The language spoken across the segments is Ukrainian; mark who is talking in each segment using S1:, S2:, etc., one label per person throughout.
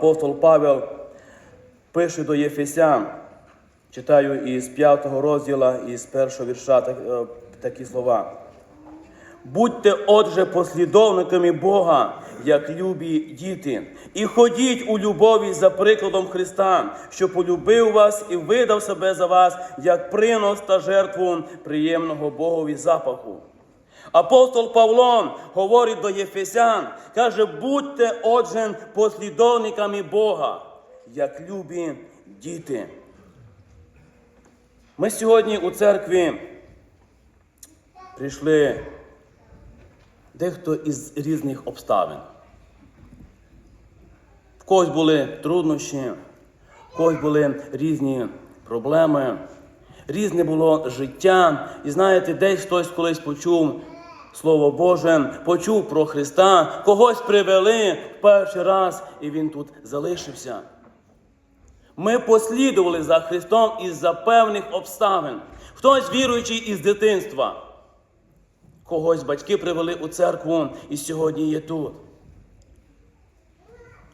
S1: Апостол Павел пише до Єфесян, читаю із 5 розділа, із першого вірша так- е, такі слова. Будьте, отже, послідовниками Бога, як любі діти, і ходіть у любові за прикладом Христа, що полюбив вас і видав себе за вас, як принос та жертву приємного Богові запаху. Апостол Павло говорить до Єфесян, каже, будьте, отже, послідовниками Бога, як любі діти. Ми сьогодні у церкві прийшли дехто із різних обставин. В когось були труднощі, в когось були різні проблеми, різне було життя. І знаєте, десь хтось колись почув Слово Боже, почув про Христа, когось привели в перший раз, і він тут залишився. Ми послідували за Христом із-за певних обставин. Хтось віруючий із дитинства. Когось батьки привели у церкву і сьогодні є тут.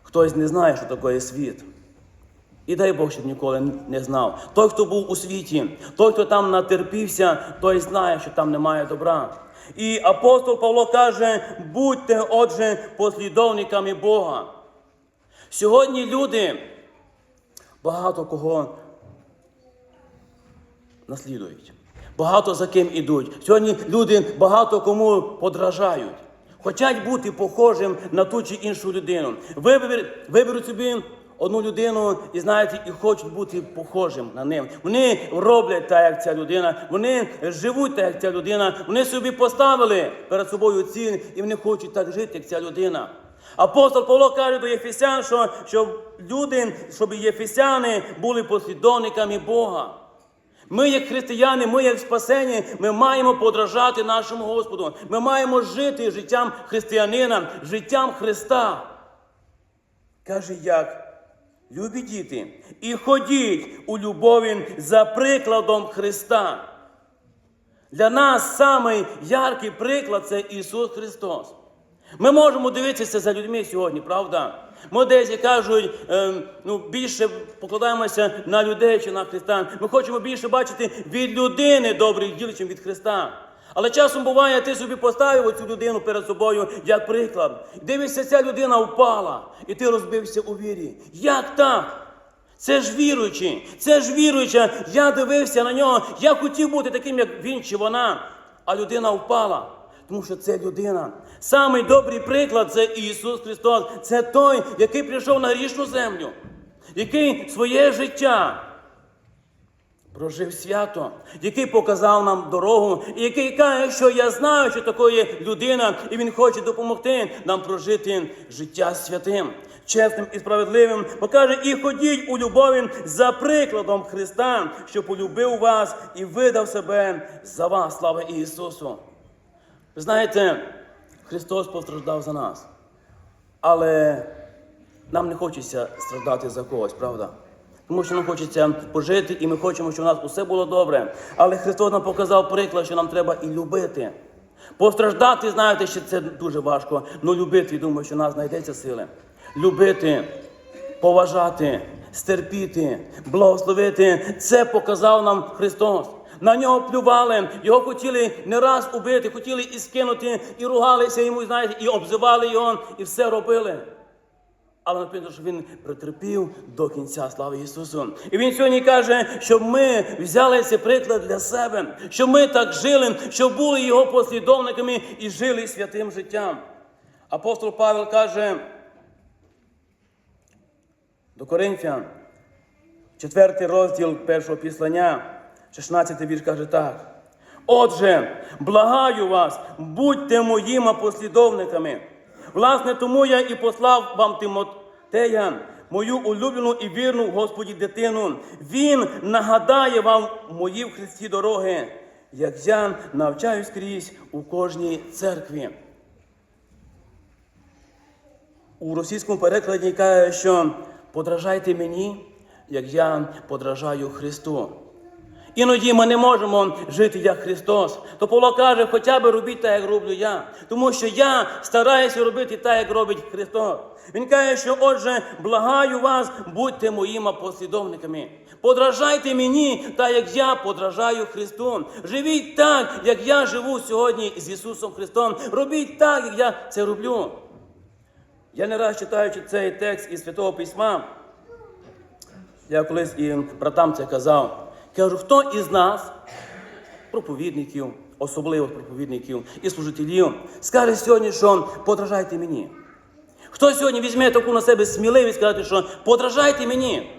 S1: Хтось не знає, що таке світ. І дай Бог, щоб ніколи не знав. Той, хто був у світі, той, хто там натерпівся, той знає, що там немає добра. І апостол Павло каже: будьте, отже, послідовниками Бога. Сьогодні люди багато кого наслідують. Багато за ким ідуть. Сьогодні люди багато кому подражають. Хочуть бути похожим на ту чи іншу людину. Вибер, виберуть собі одну людину і знаєте, і хочуть бути похожим на ним. Вони роблять так, як ця людина, вони живуть так, як ця людина. Вони собі поставили перед собою ціль, і вони хочуть так жити, як ця людина. Апостол Павло каже до Єфесян, що, що люди, щоб єфесяни були послідовниками Бога. Ми, як християни, ми, як спасені, ми маємо подражати нашому Господу. Ми маємо жити життям християнина, життям Христа. Каже, як любі діти, і ходіть у любові за прикладом Христа. Для нас самий яркий приклад це Ісус Христос. Ми можемо дивитися за людьми сьогодні, правда? Ми десь кажуть, е, ну, більше покладаємося на людей чи на Христа. Ми хочемо більше бачити від людини добрих діл, ніж від Христа. Але часом буває, ти собі поставив цю людину перед собою як приклад. Дивишся, ця людина впала, і ти розбився у вірі. Як так? Це ж віруючий, це ж віруюча. Я дивився на нього, я хотів бути таким, як він чи вона, а людина впала. Тому що це людина. Самий добрий приклад це Ісус Христос. Це той, який прийшов на грішну землю, який своє життя прожив свято, який показав нам дорогу, і який каже, що я знаю, що такої людина, і він хоче допомогти нам прожити життя святим, чесним і справедливим. Покаже, і ходіть у любові за прикладом Христа, що полюбив вас і видав себе за вас. Слава Ісусу! Ви знаєте, Христос постраждав за нас. Але нам не хочеться страждати за когось, правда? Тому що нам хочеться пожити, і ми хочемо, щоб у нас усе було добре. Але Христос нам показав приклад, що нам треба і любити. Постраждати, знаєте, що це дуже важко. Ну любити, думаю, що в нас знайдеться сили. Любити, поважати, стерпіти, благословити. Це показав нам Христос. На нього плювали, його хотіли не раз убити, хотіли і скинути, і ругалися йому, знаєте, і обзивали його, і все робили. Але написано, що він притерпів до кінця слави Ісусу. І він сьогодні каже, щоб ми взяли цей приклад для себе, щоб ми так жили, щоб були його послідовниками і жили святим життям. Апостол Павел каже до Коринфян, четвертий розділ першого післання, 16 вірш каже так. Отже, благаю вас, будьте моїми послідовниками. Власне, тому я і послав вам Тимотея, мою улюблену і вірну Господі дитину. Він нагадає вам мої в Христі дороги, як я навчаю скрізь у кожній церкві. У російському перекладі каже, що подражайте мені, як я подражаю Христу. Іноді ми не можемо жити як Христос. То Павло каже, хоча б робіть так, як роблю я. Тому що я стараюся робити так, як робить Христос. Він каже, що отже, благаю вас, будьте моїми послідовниками. Подражайте мені, так як я подражаю Христу. Живіть так, як я живу сьогодні з Ісусом Христом. Робіть так, як я це роблю. Я не раз читаючи цей текст із Святого Письма, я колись і братам це казав. Кажу, хто із нас, проповідників, особливо проповідників і служителів, скаже сьогодні, що подражайте мені. Хто сьогодні візьме таку на себе сміливість сказати, що подражайте мені,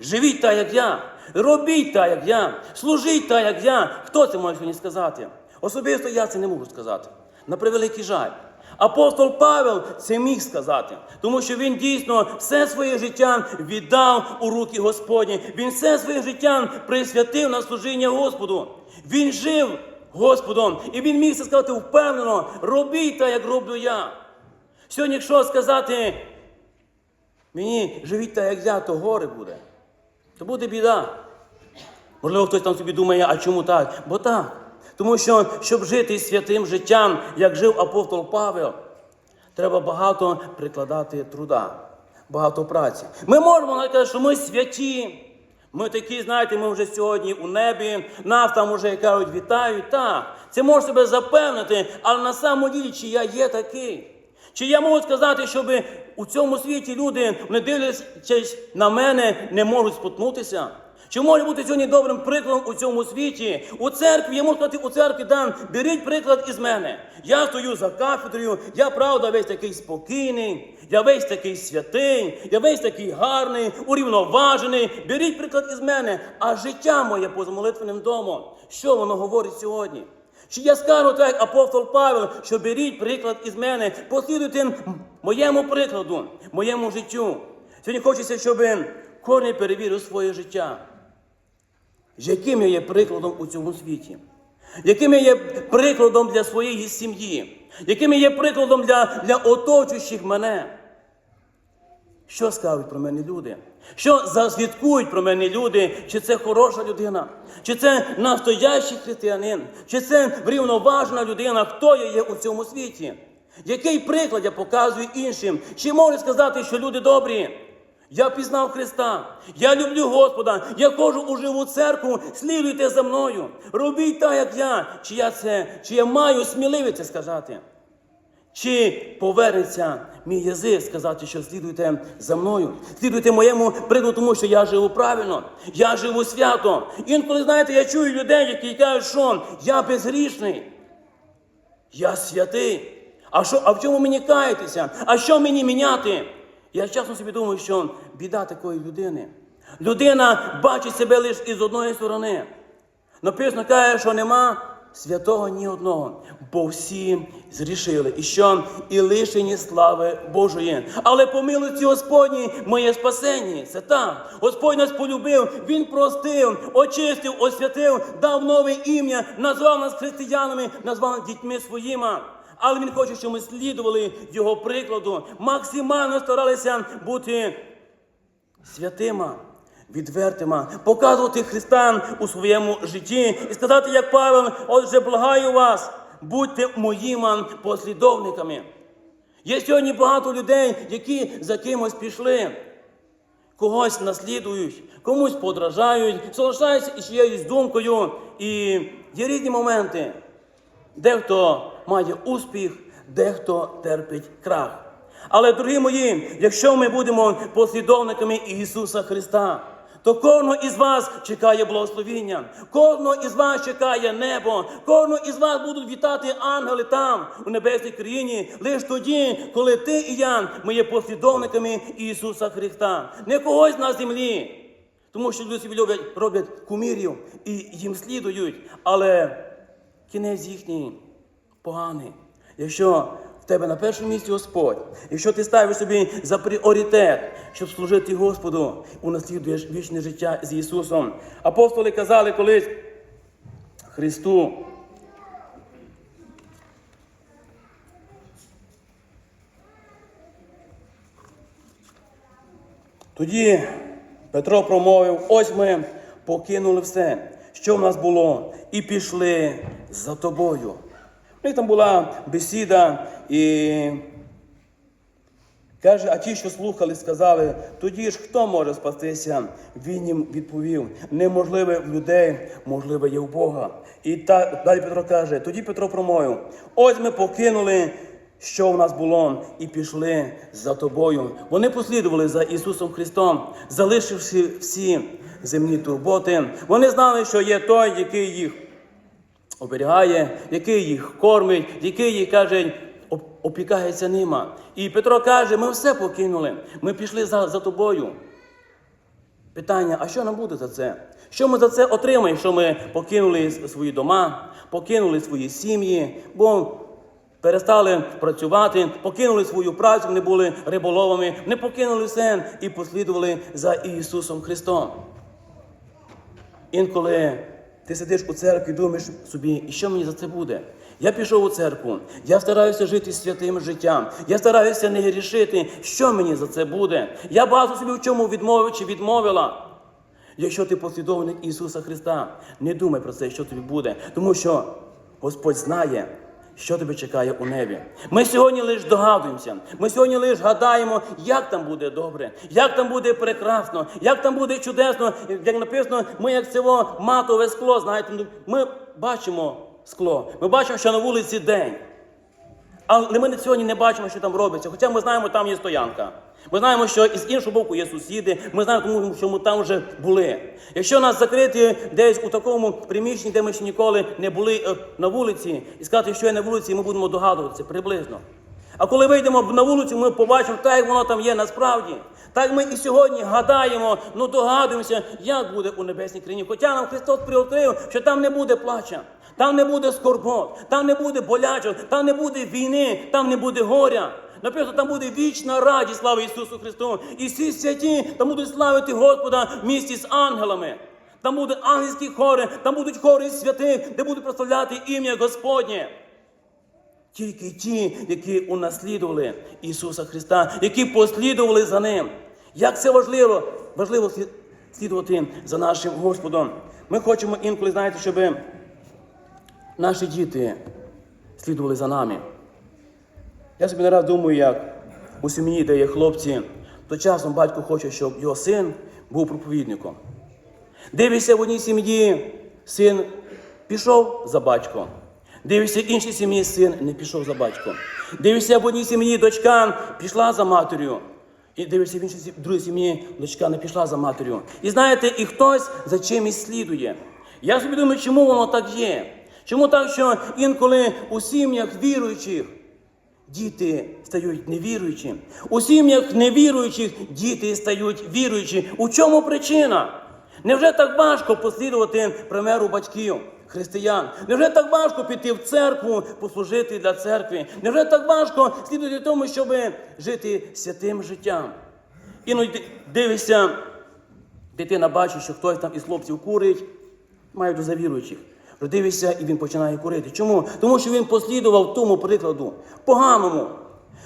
S1: живіть так, як я, робіть так, як я, служіть так, як я. Хто це може сьогодні сказати? Особисто я це не можу сказати. На превеликий жаль. Апостол Павел це міг сказати, тому що він дійсно все своє життя віддав у руки Господні. Він все своє життя присвятив на служіння Господу. Він жив Господом, і він міг це сказати впевнено: робіть так, як роблю я. Сьогодні, якщо сказати мені живіть так, як я, то горе буде, то буде біда. Можливо, хтось там собі думає, а чому так? Бо так. Тому що, щоб жити святим життям, як жив апостол Павел, треба багато прикладати труда, багато праці. Ми можемо навіть казати, що ми святі. Ми такі, знаєте, ми вже сьогодні у небі, нас там вже кажуть, вітають. Так, це може себе запевнити, але на самому ділі, чи я є такий. Чи я можу сказати, щоб у цьому світі люди, не дивлячись на мене, не можуть споткнутися? Чи може бути сьогодні добрим прикладом у цьому світі? У церкві, я можу сказати, у церкві дан, беріть приклад із мене. Я стою за кафедрою, я правда весь такий спокійний, я весь такий святий, я весь такий гарний, урівноважений. Беріть приклад із мене, а життя моє поза молитвенним домом. Що воно говорить сьогодні? Чи я скажу так, як апостол Павел, що беріть приклад із мене, послідуйте моєму прикладу, моєму життю. Сьогодні хочеться, щоб кожен перевірив своє життя. Яким я є прикладом у цьому світі? Яким я є прикладом для своєї сім'ї? Яким я є прикладом для, для оточуючих мене? Що скажуть про мене люди? Що засвідкують про мене люди? Чи це хороша людина? Чи це настоящий християнин? Чи це врівноважена людина? Хто я є у цьому світі? Який приклад я показую іншим? Чи можу сказати, що люди добрі? Я пізнав Христа, я люблю Господа, я ходжу у живу церкву, слідуйте за мною. Робіть так, як я. Чи я це, чи я маю сміливість це сказати? Чи повернеться мій язик сказати, що слідуйте за мною, слідуйте моєму прикладу, тому що я живу правильно, я живу свято. Інколи, знаєте, я чую людей, які кажуть, що я безгрішний, я святий. А що, а в чому мені каятися? А що мені міняти? Я чесно собі думаю, що біда такої людини. Людина бачить себе лише із одної сторони. Написано каже, що нема святого ні одного, бо всі зрішили. І що і лишені слави Божої. Але по милості Господній моє спасення. Це так. Господь нас полюбив, Він простив, очистив, освятив, дав нове ім'я, назвав нас християнами, назвав нас дітьми своїми. Але він хоче, щоб ми слідували його прикладу, максимально старалися бути святима, відвертима, показувати Христа у своєму житті і сказати, як Павел, отже, благаю вас, будьте моїми послідовниками. Є сьогодні багато людей, які за кимось пішли, когось наслідують, комусь подражають, залишаються із чиєюсь думкою. І є різні моменти. Дехто має успіх, дехто терпить крах. Але, дорогі мої, якщо ми будемо послідовниками Ісуса Христа, то кожного із вас чекає благословіння, кожного із вас чекає небо, кожного із вас будуть вітати ангели там, у небесній країні, лише тоді, коли ти і я ми є послідовниками Ісуса Христа, не когось на землі. Тому що люди люблять, роблять кумірів і їм слідують, але кінець їхній поганий. Якщо в тебе на першому місці Господь, якщо ти ставиш собі за пріоритет, щоб служити Господу, унаслідуєш вічне життя з Ісусом. Апостоли казали колись Христу. Тоді Петро промовив: ось ми покинули все, що в нас було, і пішли за тобою. Ну, і там була бесіда, і каже, а ті, що слухали, сказали, тоді ж хто може спастися? Він їм відповів: неможливе в людей, можливе є в Бога. І так далі Петро каже: тоді Петро промовив: ось ми покинули. Що в нас було, і пішли за тобою. Вони послідували за Ісусом Христом, залишивши всі земні турботи. Вони знали, що є той, який їх оберігає, який їх кормить, який їх каже, опікається ними. І Петро каже: ми все покинули, ми пішли за, за тобою. Питання: а що нам буде за це? Що ми за це отримаємо, що ми покинули свої дома, покинули свої сім'ї, бо перестали працювати, покинули свою працю, не були риболовами, не покинули все і послідували за Ісусом Христом. Інколи ти сидиш у церкві і думаєш собі, і що мені за це буде? Я пішов у церкву, я стараюся жити святим життям, я стараюся не грішити. Що мені за це буде? Я багато собі в чому відмовив чи відмовила. Якщо ти послідовник Ісуса Христа, не думай про це, що тобі буде, тому що Господь знає, що тебе чекає у небі. Ми сьогодні лише догадуємося, ми сьогодні лише гадаємо, як там буде добре, як там буде прекрасно, як там буде чудесно. Як написано, ми як цього матове скло, знаєте, ну, ми бачимо скло, ми бачимо, що на вулиці день. Але ми сьогодні не бачимо, що там робиться. Хоча ми знаємо, там є стоянка. Ми знаємо, що із іншого боку є сусіди. Ми знаємо, тому що ми там вже були. Якщо нас закрити десь у такому приміщенні, де ми ще ніколи не були е, на вулиці, і сказати, що є на вулиці, ми будемо догадуватися приблизно. А коли вийдемо на вулицю, ми побачимо так, як воно там є насправді. Так ми і сьогодні гадаємо, ну догадуємося, як буде у небесній країні. Хоча нам Христос приоткрив, що там не буде плача, там не буде скорбот, там не буде болячок, там не буде війни, там не буде горя. Написано, там буде вічна радість, слава Ісусу Христу. І всі святі там будуть славити Господа в місті з ангелами. Там будуть ангельські хори, там будуть хори святих, де будуть прославляти ім'я Господнє. Тільки ті, які унаслідували Ісуса Христа, які послідували за Ним. Як це важливо, важливо слідувати за нашим Господом. Ми хочемо інколи, знаєте, щоб наші діти слідували за нами. Я собі не раз думаю, як у сім'ї, де є хлопці, то часом батько хоче, щоб його син був проповідником. Дивишся в одній сім'ї, син пішов за батьком. Дивишся в іншій сім'ї, син не пішов за батьком. Дивишся в одній сім'ї, дочка пішла за матір'ю. І дивишся в іншій другій сім'ї, дочка не пішла за матір'ю. І знаєте, і хтось за чимось слідує. Я собі думаю, чому воно так є? Чому так, що інколи у сім'ях віруючих Діти стають невіруючі. У сім'ях невіруючих діти стають віруючі. У чому причина? Невже так важко послідувати примеру батьків, християн? Невже так важко піти в церкву, послужити для церкви? Невже так важко слідувати тому, щоб жити святим життям? Іноді дивишся, дитина бачить, що хтось там із хлопців курить, має до завіруючих. Дивишся, і він починає курити. Чому? Тому що він послідував тому прикладу, поганому.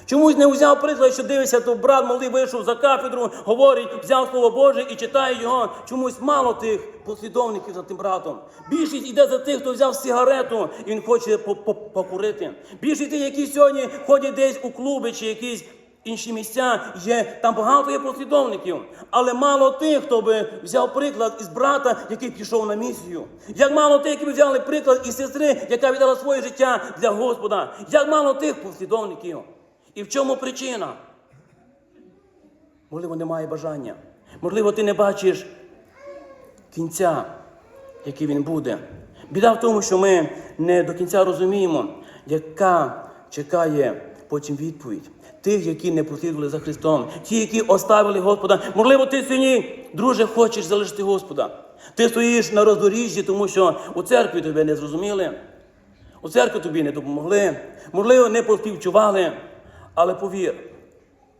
S1: Чомусь не взяв приклад, що дивишся, то брат малий вийшов за кафедру, говорить, взяв слово Боже і читає його. Чомусь мало тих послідовників за тим братом. Більшість йде за тих, хто взяв сигарету і він хоче по- по- покурити. Більшість тих, які сьогодні ходять десь у клуби чи якісь інші місця є, там багато є послідовників, але мало тих, хто би взяв приклад із брата, який пішов на місію. Як мало тих, які б взяли приклад із сестри, яка віддала своє життя для Господа. Як мало тих послідовників. І в чому причина? Можливо, немає бажання. Можливо, ти не бачиш кінця, який він буде. Біда в тому, що ми не до кінця розуміємо, яка чекає потім відповідь. Тих, які не послідували за Христом, ті, які оставили Господа. Можливо, ти сьогодні, друже, хочеш залишити Господа. Ти стоїш на роздоріжжі, тому що у церкві тебе не зрозуміли, у церкві тобі не допомогли, можливо, не поспівчували. Але повір,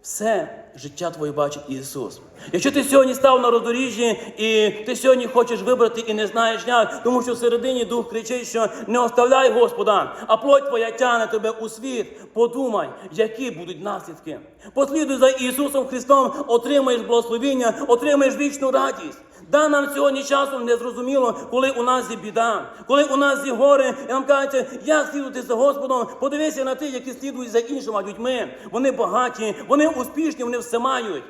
S1: все життя твоє бачить Ісус. Якщо ти сьогодні став на роздоріжжі і ти сьогодні хочеш вибрати і не знаєш як, тому що всередині дух кричить, що не оставляй Господа, а плоть твоя тяне тебе у світ. Подумай, які будуть наслідки. Послідуй за Ісусом Христом, отримаєш благословіння, отримаєш вічну радість. Да, нам сьогодні часом не зрозуміло, коли у нас є біда, коли у нас є горе, і нам кажуть, як слідувати за Господом, подивися на тих, які слідують за іншими людьми. Вони багаті, вони успішні, вони все мають.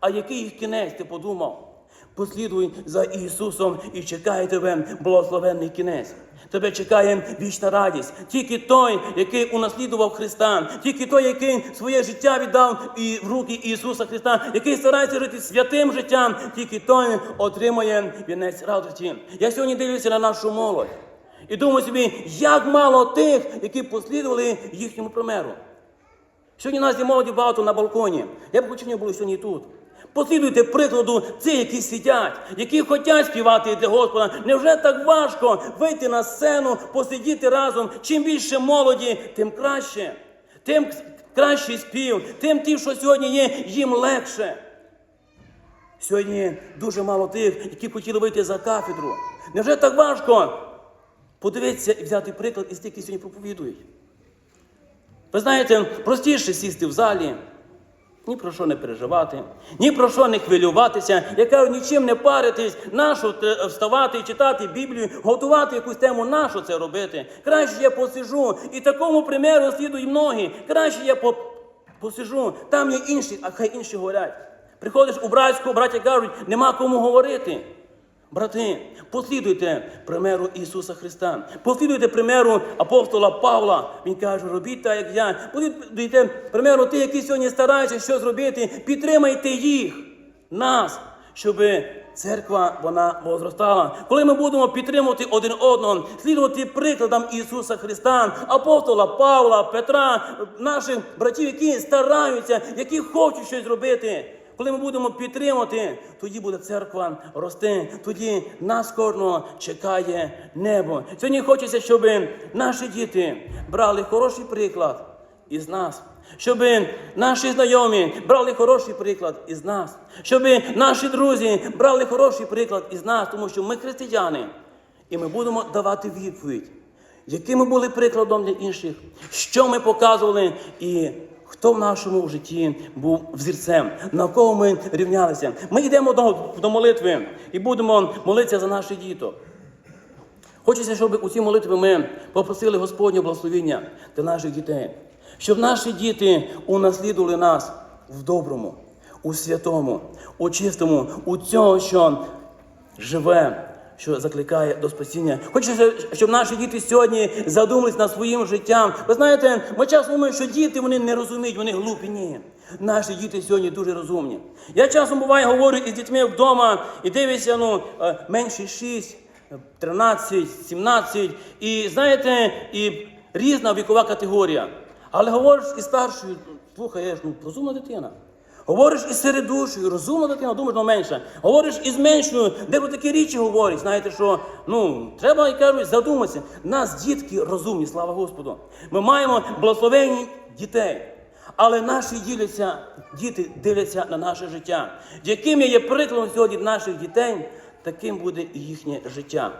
S1: А який їх кінець, ти подумав? Послідуй за Ісусом і чекає тебе благословенний кінець. Тебе чекає вічна радість. Тільки той, який унаслідував Христа, тільки той, який своє життя віддав і в руки Ісуса Христа, який старається жити святим життям, тільки той отримує вінець радості. Я сьогодні дивлюся на нашу молодь і думаю собі, як мало тих, які послідували їхньому примеру. Сьогодні нас є молоді багато на балконі. Я б хотів, не було сьогодні тут. Послідуйте прикладу цих, які сидять, які хочуть співати для Господа. Невже так важко вийти на сцену, посидіти разом? Чим більше молоді, тим краще. Тим кращий спів, тим ті, що сьогодні є, їм легше. Сьогодні дуже мало тих, які хотіли вийти за кафедру. Невже так важко? Подивитися і взяти приклад із тих, які сьогодні проповідують. Ви знаєте, простіше сісти в залі, ні про що не переживати, ні про що не хвилюватися, яка нічим не паритись, нащо вставати читати Біблію, готувати якусь тему, нащо це робити. Краще я посижу. І такому примеру слідують многі. Краще я по- посижу, там є інші, а хай інші говорять. Приходиш у братську, браття кажуть, нема кому говорити. Брати, послідуйте примеру Ісуса Христа, послідуйте примеру апостола Павла. Він каже, робіть так, як я. Послідуйте примеру тих, які сьогодні стараються що зробити. Підтримайте їх, нас, щоб церква вона возростала. Коли ми будемо підтримувати один одного, слідувати прикладам Ісуса Христа, апостола Павла, Петра, наших братів, які стараються, які хочуть щось зробити. Коли ми будемо підтримувати, тоді буде церква рости, тоді нас кожного чекає небо. Сьогодні хочеться, щоб наші діти брали хороший приклад із нас, щоб наші знайомі брали хороший приклад із нас, щоб наші друзі брали хороший приклад із нас, тому що ми християни, і ми будемо давати відповідь, яким ми були прикладом для інших, що ми показували і Хто в нашому житті був взірцем, на кого ми рівнялися? Ми йдемо до, до молитви і будемо молитися за наших діток. Хочеться, щоб у ці молитви ми попросили Господнє благословіння для наших дітей, щоб наші діти унаслідували нас в доброму, у святому, у чистому, у цього, що живе, що закликає до спасіння. Хочеться, щоб наші діти сьогодні задумались над своїм життям. Ви знаєте, ми часто думаємо, що діти вони не розуміють, вони глупі. Ні. Наші діти сьогодні дуже розумні. Я часом буває говорю із дітьми вдома і дивлюся, ну, е, менше 6, 13, 17. І знаєте, і різна вікова категорія. Але говориш із старшою, слухаєш, ну розумна дитина. Говориш із середушою, розумна дитина, думаєш, ну менше. Говориш із меншою, де про такі річі говорять. Знаєте, що ну треба, як кажуть, задуматися. Нас дітки розумні, слава Господу. Ми маємо благословені дітей. Але наші діляться, діти дивляться на наше життя. Яким я є прикладом сьогодні наших дітей, таким буде і їхнє життя.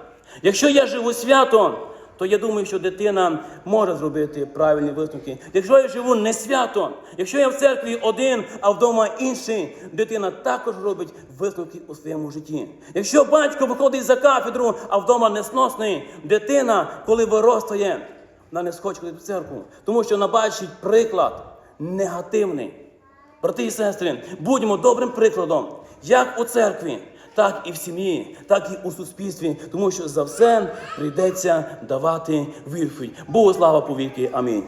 S1: Якщо я живу свято, то я думаю, що дитина може зробити правильні висновки. Якщо я живу не свято, якщо я в церкві один, а вдома інший, дитина також робить висновки у своєму житті. Якщо батько виходить за кафедру, а вдома несносний, дитина, коли виростає, вона не схоче в церкву, тому що вона бачить приклад негативний. Брати і сестри, будьмо добрим прикладом, як у церкві, так і в сім'ї, так і у суспільстві, тому що за все прийдеться давати відповідь. Богу слава повіки. Амінь.